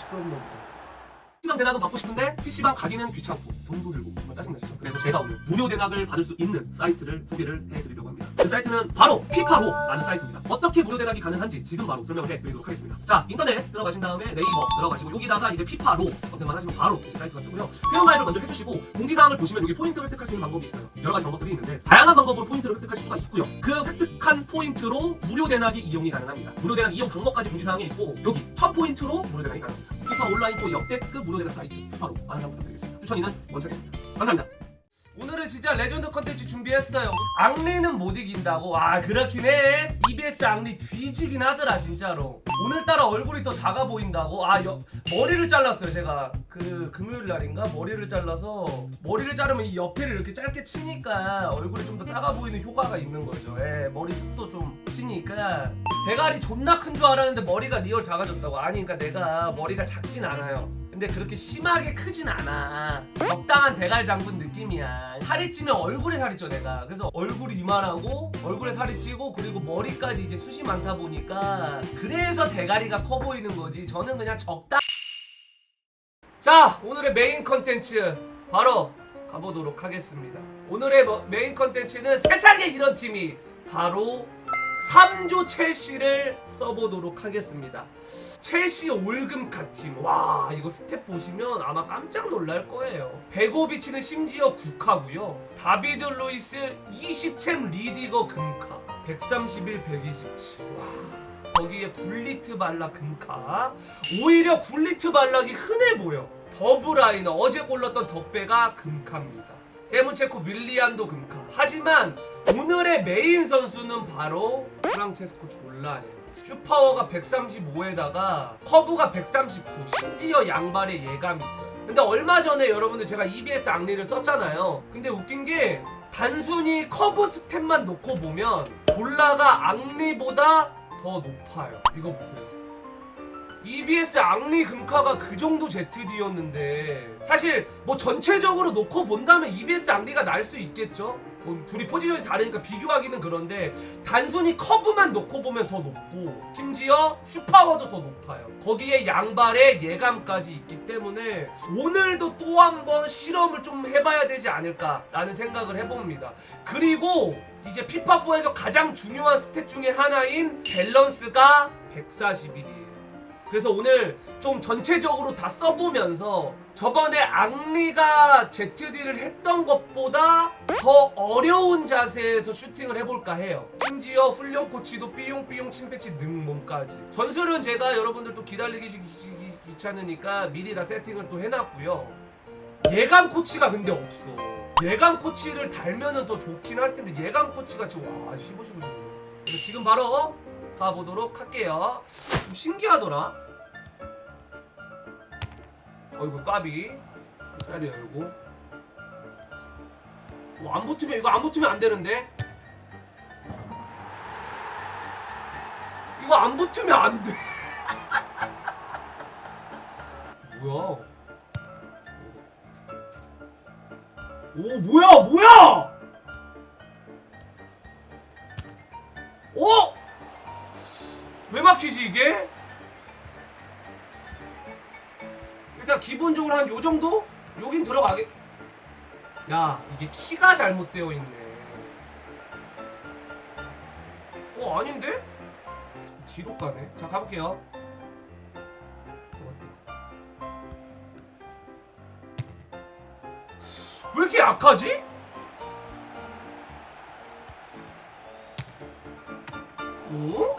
시끄럽네. PC방 대낙은 받고 싶은데 PC방 가기는 귀찮고 돈도 들고 정말 짜증나시죠? 그래서 제가 오늘 무료 대낙을 받을 수 있는 사이트를 소개를 해드리려고 합니다. 그 사이트는 바로 피파로라는 사이트입니다. 어떻게 무료 대낙이 가능한지 지금 바로 설명을 해드리도록 하겠습니다. 자 인터넷 들어가신 다음에 네이버 들어가시고 여기다가 이제 피파로 검색만 하시면 바로 이 사이트가 뜨고요. 회원 가입을 먼저 해주시고 공지사항을 보시면 여기 포인트 획득할 수 있는 방법이 있어요. 여러 가지 방법들이 있는데 다양한 방법으로 포인트를 획득하실 수가 있고요. 그 획득한 포인트로 무료 대낙이 이용이 가능합니다. 무료 대낙 이용 방법까지 공지사항에 있고 여기 첫 포인트로 무료 대낙이 가능합니다. 피파 온라인 또 역대급 무료 대낙 사이트 피파로 많은 사랑 부탁드리겠습니다. 추천인은 원창입니다. 감사합니다. 오늘은 진짜 레전드 컨텐츠 준비했어요. 앙리는 못 이긴다고. 아 그렇긴 해. EBS 앙리 뒤지긴 하더라 진짜로. 오늘따라 얼굴이 더 작아 보인다고. 아 여, 머리를 잘랐어요 제가. 그 금요일 날인가 머리를 잘라서 머리를 자르면 이 옆에를 이렇게 짧게 치니까 얼굴이 좀 더 작아 보이는 효과가 있는 거죠. 예, 머리 숱도 좀 치니까 대가리 존나 큰 줄 알았는데 머리가 리얼 작아졌다고. 아니 그러니까 내가 머리가 작진 않아요. 근데 그렇게 심하게 크진 않아. 적당한 대갈 장군 느낌이야. 살이 찌면 얼굴에 살이 쪄 내가. 그래서 얼굴이 이만하고 얼굴에 살이 찌고 그리고 머리까지 이제 숱이 많다 보니까 그래서 대가리가 커 보이는 거지. 저는 그냥 적당. 자 오늘의 메인 컨텐츠 바로 가보도록 하겠습니다. 오늘의 뭐- 메인 컨텐츠는 세상에 이런 팀이 바로 3조 첼시를 써보도록 하겠습니다. 첼시 올금카 팀. 와, 이거 스텝 보시면 아마 깜짝 놀랄 거예요. 베고비치는 심지어 국카고요. 다비드 루이스 20챔 리디거 금카. 131, 127. 와. 거기에 굴리트 발락 금카. 오히려 굴리트 발락이 흔해 보여. 더브라이너 어제 골랐던 덕배가 금카입니다. 세문체코 윌리안도 금카. 하지만 오늘의 메인 선수는 바로 프랑체스코 졸라예요. 슈파워가 135에다가 커브가 139 심지어 양발에 예감이 있어요. 근데 얼마 전에 여러분들 제가 EBS 앙리를 썼잖아요. 근데 웃긴 게 단순히 커브 스텝만 놓고 보면 졸라가 앙리보다 더 높아요. 이거 보세요 EBS 앙리 금카가 그 정도 ZD였는데 사실 뭐 전체적으로 놓고 본다면 EBS 앙리가 날 수 있겠죠? 뭐 둘이 포지션이 다르니까 비교하기는 그런데 단순히 커브만 놓고 보면 더 높고 심지어 슈파워도 더 높아요. 거기에 양발에 예감까지 있기 때문에 오늘도 또 한 번 실험을 좀 해봐야 되지 않을까 라는 생각을 해봅니다. 그리고 이제 피파4에서 가장 중요한 스탯 중에 하나인 밸런스가 141이에요 그래서 오늘 좀 전체적으로 다 써보면서 저번에 앙리가 ZD를 했던 것보다 더 어려운 자세에서 슈팅을 해볼까 해요. 심지어 훈련 코치도 삐용삐용 침패치 능몸까지. 전술은 제가 여러분들도 기다리기 귀찮으니까 미리 다 세팅을 또 해놨고요. 예감 코치가 근데 없어. 예감 코치를 달면은 더 좋긴 할 텐데 예감 코치가 지금 와. 그래서 지금 바로 가보도록 할게요. 좀 신기하더라. 어이구 까비. 사이드 열고. 어, 안 붙으면 이거 안 붙으면 안 되는데. 이거 안 붙으면 안 돼. 뭐야? 오 뭐야 뭐야? 어? 왜 막히지 이게? 일단 기본적으로 한 요 정도? 여긴 들어가게. 야 이게 키가 잘못되어 있네. 어 아닌데? 뒤로 가네. 자 가볼게요. 왜 이렇게 약하지? 어?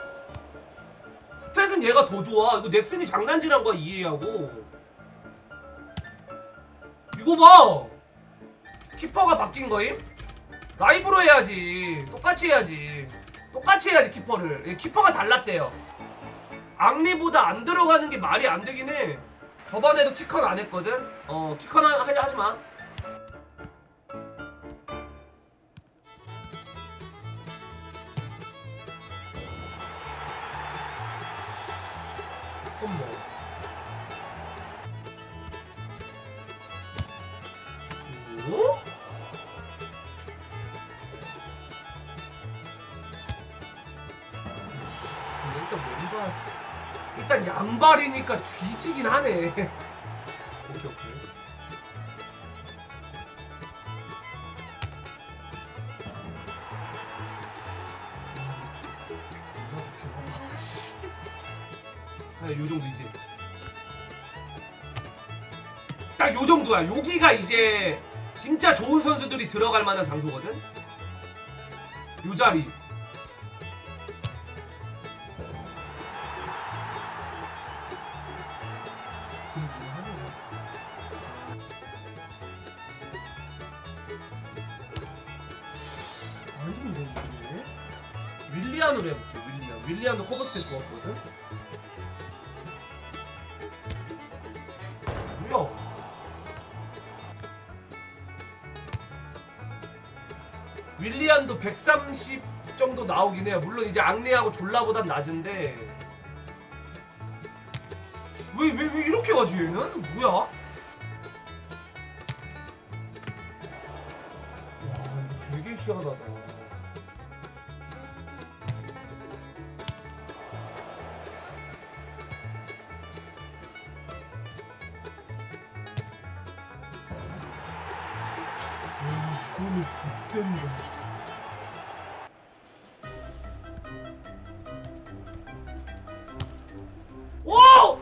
얘가 더 좋아. 이거 넥슨이 장난질한 거야 이해하고. 이거 봐. 키퍼가 바뀐 거임? 라이브로 해야지. 똑같이 해야지. 똑같이 해야지 키퍼를. 얘 키퍼가 달랐대요. 앙리보다 안 들어가는 게 말이 안 되긴 해. 저번에도 키컨 안 했거든. 어 키컨 하- 하지 하지 마. 일단 양발이니까 뒤지긴 하네. 오케이 오케이. 아, 요 정도이지. 딱요 정도야. 여기가 이제 진짜 좋은 선수들이 들어갈 만한 장소거든. 요 자리. 윌리안으로 해볼게 윌리안. 윌리안도 커버스테 좋았거든. 뭐야? 윌리안도 130 정도 나오긴 해요. 물론 이제 앙리하고 졸라보단 낮은데. 왜 왜 왜 이렇게 가지 얘는? 뭐야? 와 이거 되게 희한하다 이거는 좆된다 오!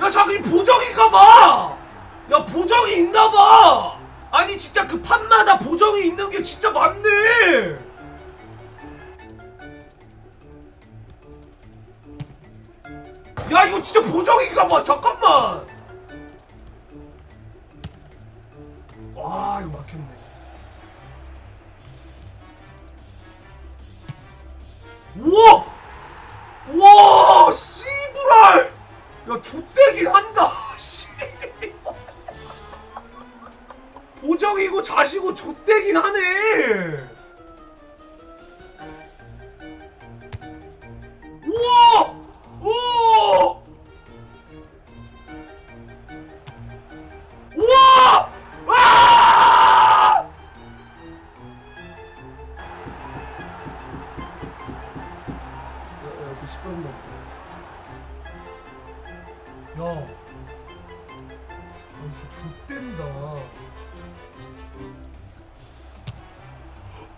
야 자기 보정인가봐! 야 보정이 있나봐! 아니 진짜 그 판마다 보정이 있는 게 진짜 많네! 야 이거 진짜 보정인가봐 잠깐만! 우와! 와 씨부랄! 야 좆대긴 한다 씨. 보정이고 자시고 좆대긴 하네 야. 아, 진짜 좆된다.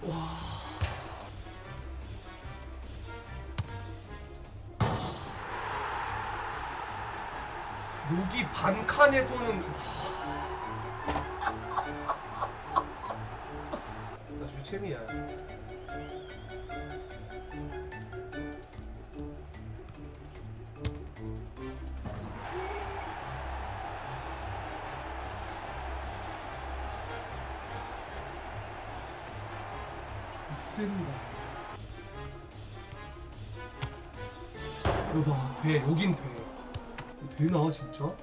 와. 여기 반 칸에서는 나 주챔이야. 좆된다. 이거 봐, 돼. 여긴 돼. 되나 진짜?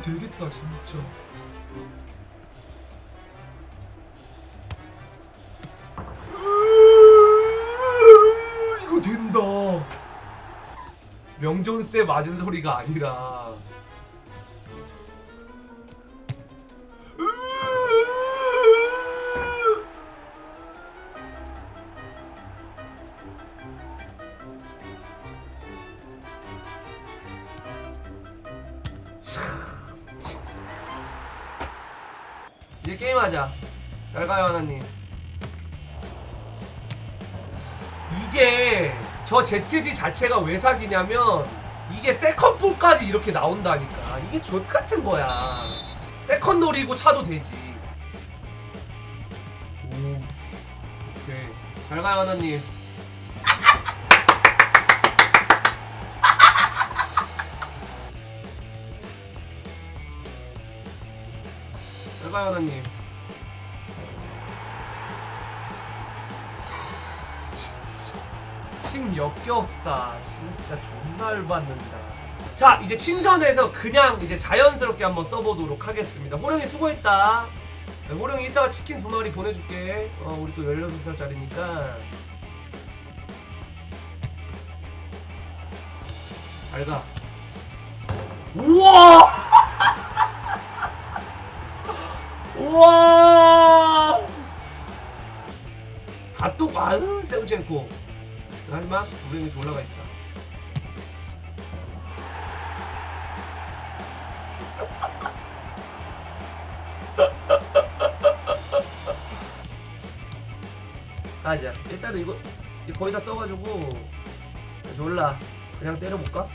이거 되겠다 진짜. 으, 이거 된다. 명존세 맞은 소리가 아니라. 게임하자. 잘 가요 하나님. 이게 저 ZD 자체가 왜 사기냐면 이게 세컨볼까지 이렇게 나온다니까. 이게 좆 같은 거야. 세컨돌이고 차도 되지. 오, 오케이. 잘 가요 하나님. 잘 가요 하나님. 팀 역겹다. 진짜 존나 열받는다. 자 이제 친선에서 그냥 이제 자연스럽게 한번 써보도록 하겠습니다. 호령이 수고했다. 네, 호령이 이따가 치킨 두 마리 보내줄게. 어 우리 또 16살짜리니까. 잘가. 우와! 우와! 다또 아으 세우첸코 하지만 우리는 올라가 있다. 가자. 일단은 이거 이거 거의 다 써가지고 졸라. 그냥 때려볼까?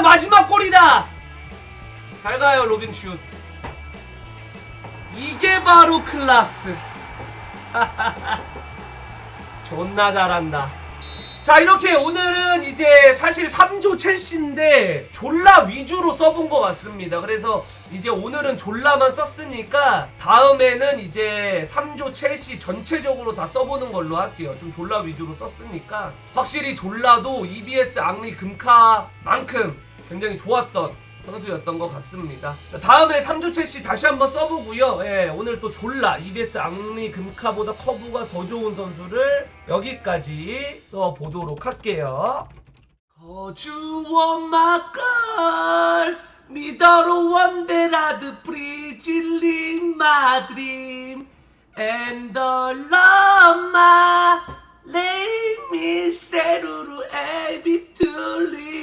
마지막 골이다! 잘 가요, 로빈 슛. 이게 바로 클라스. 존나 잘한다. 자 이렇게 오늘은 이제 사실 3조 첼시인데 졸라 위주로 써본 것 같습니다 그래서 이제 오늘은 졸라만 썼으니까 다음에는 이제 3조 첼시 전체적으로 다 써보는 걸로 할게요 좀 졸라 위주로 썼으니까 확실히 졸라도 EBS 앙리 금카만큼 굉장히 좋았던 선수였던 것 같습니다. 자, 다음에 3주 첼시 다시 한번 써보고요. 예, 오늘 또 졸라 EBS 앙리 금카보다 커브가 더 좋은 선수를 여기까지 써보도록 할게요. 거주어마 걸 미더로 원데라드 프리질리 마드림 앤더 러마 레이미 세루루 에비툴리